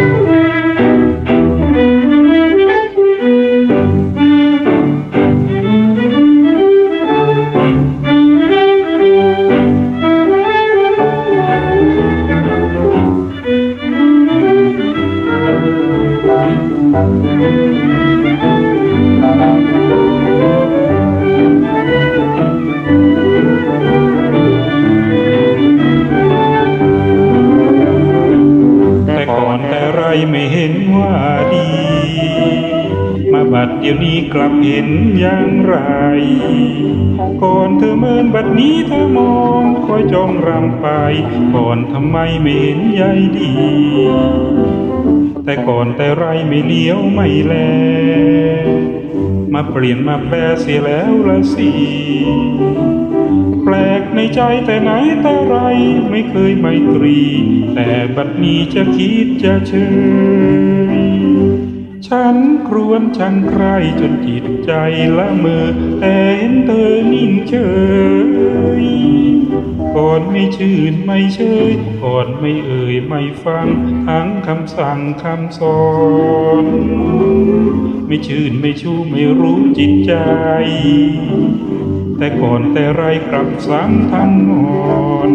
แดี มาบัดเดี๋ยวนี้กลับเห็นอย่างไร ก่อนเธอเมินบัดนี้เธอมองคอยจ้องรำไป ก่อนทำไมไม่เห็นใยดี แต่ก่อนแต่ไรไม่เลี้ยวไม่แล มาเปลี่ยนมาแปลเสียแล้วละสิ ใจแต่ไหนแต่ไรไม่เคยไมตรี แต่บัดนี้จะคิดจะเชยฉันครวญฉันใครจนจิตใจละเมอแต่เห็นเธอนิ่งเฉยก่อนไม่ชื่นไม่เชยก่อนไม่เอ่ยไม่ฟัง ทั้งคำสั่งคำสอน ไม่ชื่นไม่ชู้ไม่รู้จิตใจ แต่ก่อนแต่ไรกลับสังทันงอน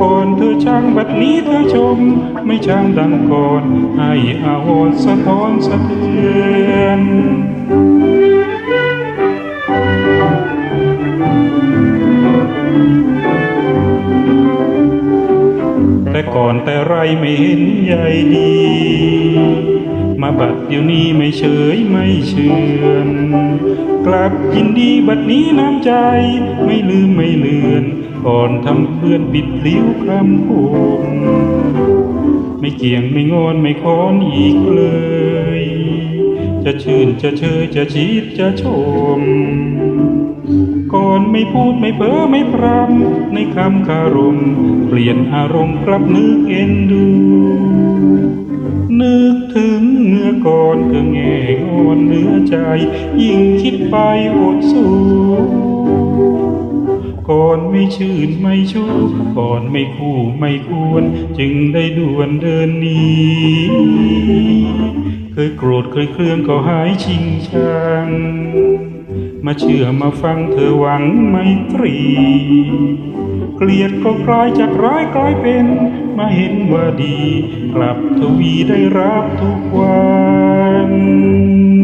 ก่อนเธอช่างบัดนี้เธอชม ไม่ช่างดังก่อน ให้อาวรสะท้อนสะเทือนแต่ก่อนแต่ไรไม่เห็นใยดี มาบัดเดี๋ยวนี้ไม่เฉยไม่เชื่อนกลับยินดีบัดนี้น้ำใจ ไม่ลืมไม่เลือนก่อนทำเพื่อนปิดพลิ้วคำพูดไม่เกี่ยงไม่งอนไม่คอนอีกเลย จะชื่นจะเชยจะชิดจะชม ก่อนไม่พูดไม่เพ้อไม่พรำในคำคารม เปลี่ยนอารมณ์กลับนึกเอ็นดู ใจ ยิ่งคิดไปอดสู้ก่อนไม่ชื่นไม่ชูก่อนไม่คู่ไม่ควร จึงได้ด่วนเดินหนีเคยโกรธเคยเครื่องก็หายชิงชังมาเชื่อมาฟังเธอหวังไมตรี เกลียดก็กลายจากร้ายกลายเป็น มาเห็นว่าดี กลับทวีได้รับทุกวัน